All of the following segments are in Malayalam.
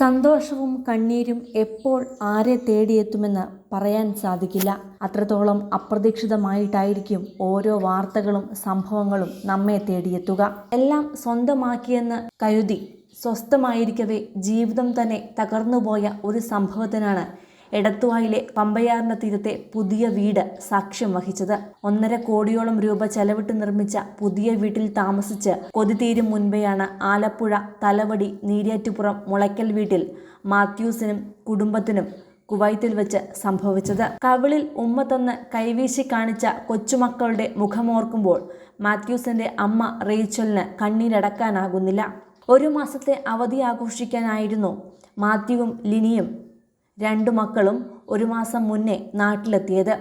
സന്തോഷവും കണ്ണീരും എപ്പോൾ ആരെ തേടിയെത്തുമെന്ന് പറയാൻ സാധിക്കില്ല. അത്രത്തോളം അപ്രതീക്ഷിതമായിട്ടായിരിക്കും ഓരോ വാർത്തകളും സംഭവങ്ങളും നമ്മെ തേടിയെത്തുക. എല്ലാം സ്വന്തമാക്കിയെന്ന് കരുതി സ്വസ്ഥമായിരിക്കവേ ജീവിതം തന്നെ തകർന്നുപോയ ഒരു സംഭവത്തിനാണ് എടത്തുവായിലെ പമ്പയാറിന്റെ തീരത്തെ പുതിയ വീട് സാക്ഷ്യം വഹിച്ചത്. ഒന്നര കോടിയോളം രൂപ ചെലവിട്ട് നിർമ്മിച്ച പുതിയ വീട്ടിൽ താമസിച്ച് കൊതി മുൻപെയാണ് ആലപ്പുഴ തലവടി നീരാറ്റുപുറം മുളയ്ക്കൽ വീട്ടിൽ മാത്യൂസിനും കുടുംബത്തിനും കുവൈത്തിൽ വെച്ച് സംഭവിച്ചത്. കവിളിൽ ഉമ്മ തന്ന് കൈവീശി കാണിച്ച കൊച്ചുമക്കളുടെ മുഖമോർക്കുമ്പോൾ മാത്യൂസിന്റെ അമ്മ റേച്ചലിന് കണ്ണീരടക്കാനാകുന്നില്ല. ഒരു മാസത്തെ അവധി ആഘോഷിക്കാനായിരുന്നു മാത്യുവും ലിനിയും രണ്ടു മക്കളും ഒരു മാസം മുന്നേ നാട്ടിലെത്തിയത്.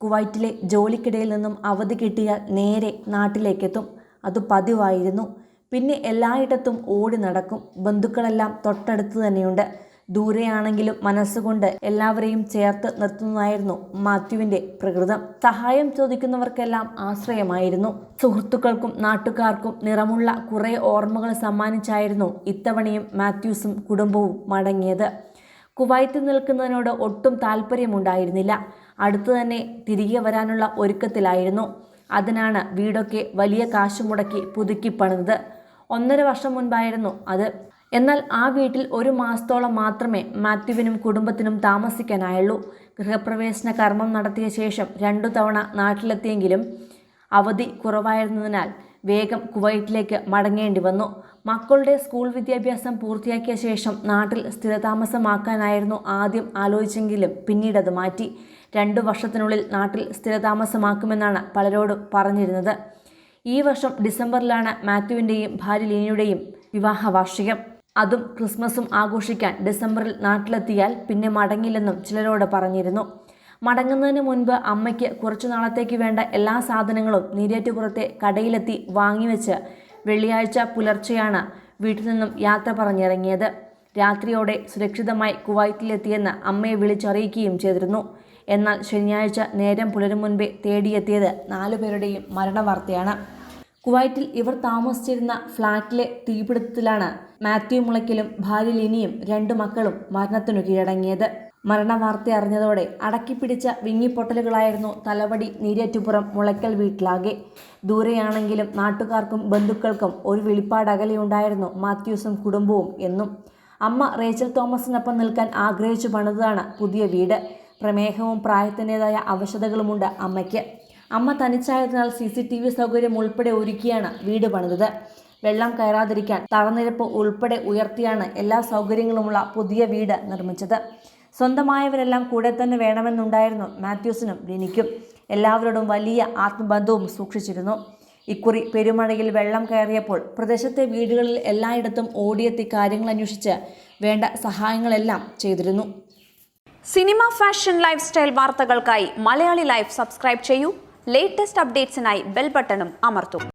കുവൈറ്റിലെ ജോലിക്കിടയിൽ നിന്നും അവധി കിട്ടിയാൽ നേരെ നാട്ടിലേക്കെത്തും. അത് പതിവായിരുന്നു. പിന്നെ എല്ലായിടത്തും ഓടി നടക്കും. ബന്ധുക്കളെല്ലാം തൊട്ടടുത്ത് തന്നെയുണ്ട്. ദൂരെയാണെങ്കിലും മനസ്സുകൊണ്ട് എല്ലാവരെയും ചേർത്ത് നിർത്തുന്നതായിരുന്നു മാത്യുവിന്റെ പ്രകൃതം. സഹായം ചോദിക്കുന്നവർക്കെല്ലാം ആശ്രയമായിരുന്നു. സുഹൃത്തുക്കൾക്കും നാട്ടുകാർക്കും നിറമുള്ള കുറേ ഓർമ്മകൾ സമ്മാനിച്ചായിരുന്നു ഇത്തവണയും മാത്യൂസും കുടുംബവും മടങ്ങിയത്. കുവൈത്തിൽ നിൽക്കുന്നതിനോട് ഒട്ടും താല്പര്യമുണ്ടായിരുന്നില്ല. അടുത്തു തന്നെ തിരികെ വരാനുള്ള ഒരുക്കത്തിലായിരുന്നു. അതിനാണ് വീടൊക്കെ വലിയ കാശ് മുടക്കി പുതുക്കി പണിത് ഒന്നര വർഷം മുൻപായിരുന്നു അത്. എന്നാൽ ആ വീട്ടിൽ ഒരു മാസത്തോളം മാത്രമേ മാത്യുവിനും കുടുംബത്തിനും താമസിക്കാനായുള്ളൂ. ഗൃഹപ്രവേശന കർമ്മം നടത്തിയ ശേഷം രണ്ടു തവണ നാട്ടിലെത്തിയെങ്കിലും അവധി കുറവായിരുന്നതിനാൽ വേഗം കുവൈറ്റിലേക്ക് മടങ്ങേണ്ടി വന്നു. മക്കളുടെ സ്കൂൾ വിദ്യാഭ്യാസം പൂർത്തിയാക്കിയ ശേഷം നാട്ടിൽ സ്ഥിരതാമസമാക്കാനായിരുന്നു ആദ്യം ആലോചിച്ചെങ്കിലും പിന്നീട് അത് മാറ്റി. രണ്ടു വർഷത്തിനുള്ളിൽ നാട്ടിൽ സ്ഥിരതാമസമാക്കുമെന്നാണ് പലരോടും പറഞ്ഞിരുന്നത്. ഈ വർഷം ഡിസംബറിലാണ് മാത്യുവിന്റെയും ഭാര്യ ലീനയുടെയും വിവാഹ വാർഷികം അതും ക്രിസ്മസും ആഘോഷിക്കാൻ ഡിസംബറിൽ നാട്ടിലെത്തിയാൽ പിന്നെ മടങ്ങില്ലെന്നും ചിലരോട് പറഞ്ഞിരുന്നു. മടങ്ങുന്നതിന് മുൻപ് അമ്മയ്ക്ക് കുറച്ചു നാളത്തേക്ക് വേണ്ട എല്ലാ സാധനങ്ങളും നീരേറ്റുപുറത്തെ കടയിലെത്തി വാങ്ങിവെച്ച് വെള്ളിയാഴ്ച പുലർച്ചെയാണ് വീട്ടിൽ നിന്നും യാത്ര പറഞ്ഞിറങ്ങിയത്. രാത്രിയോടെ സുരക്ഷിതമായി കുവൈറ്റിലെത്തിയെന്ന് അമ്മയെ വിളിച്ചറിയിക്കുകയും ചെയ്തിരുന്നു. എന്നാൽ ശനിയാഴ്ച നേരം പുലരും മുൻപേ തേടിയെത്തിയത് നാലുപേരുടെയും മരണവാർത്തയാണ്. കുവൈറ്റിൽ ഇവർ താമസിച്ചിരുന്ന ഫ്ളാറ്റിലെ തീപിടുത്തത്തിലാണ് മാത്യു മുളയ്ക്കലും ഭാര്യ ലിനിയും രണ്ടു മക്കളും മരണത്തിനു കീഴടങ്ങിയത്. മരണവാർത്ത അറിഞ്ഞതോടെ അടക്കിപ്പിടിച്ച വിങ്ങിപ്പൊട്ടലുകളായിരുന്നു തലവടി നീരേറ്റുപുറം മുളയ്ക്കൽ വീട്ടിലാകെ. ദൂരെയാണെങ്കിലും നാട്ടുകാർക്കും ബന്ധുക്കൾക്കും ഒരു വെളിപ്പാടകലെയുണ്ടായിരുന്നു മാത്യൂസും കുടുംബവും എന്നും. അമ്മ റേച്ചൽ തോമസിനൊപ്പം നിൽക്കാൻ ആഗ്രഹിച്ചു പണിതാണ് പുതിയ വീട്. പ്രമേഹവും പ്രായത്തിന്റെതായ അവശതകളുമുണ്ട് അമ്മയ്ക്ക്. അമ്മ തനിച്ചായതിനാൽ സി സി ടി വി സൗകര്യം ഉൾപ്പെടെ ഒരുക്കിയാണ് വീട് പണിതത്. വെള്ളം കയറാതിരിക്കാൻ തറനിരപ്പ് ഉൾപ്പെടെ ഉയർത്തിയാണ് എല്ലാ സൗകര്യങ്ങളുമുള്ള പുതിയ വീട് നിർമ്മിച്ചത്. സ്വന്തമായവരെല്ലാം കൂടെ തന്നെ വേണമെന്നുണ്ടായിരുന്നു. മാത്യൂസിനും ലിനിക്കും എല്ലാവരോടും വലിയ ആത്മബന്ധവും സൂക്ഷിച്ചിരുന്നു. ഇക്കുറി പെരുമഴയിൽ വെള്ളം കയറിയപ്പോൾ പ്രദേശത്തെ വീടുകളിൽ എല്ലായിടത്തും ഓടിയെത്തി കാര്യങ്ങൾ അന്വേഷിച്ച് വേണ്ട സഹായങ്ങളെല്ലാം ചെയ്തിരുന്നു. സിനിമ ഫാഷൻ ലൈഫ് സ്റ്റൈൽ വാർത്തകൾക്കായി മലയാളി ലൈഫ് സബ്സ്ക്രൈബ് ചെയ്യൂ. ലേറ്റസ്റ്റ് അപ്ഡേറ്റ്സിനായി ബെൽ ബട്ടണും അമർത്തും.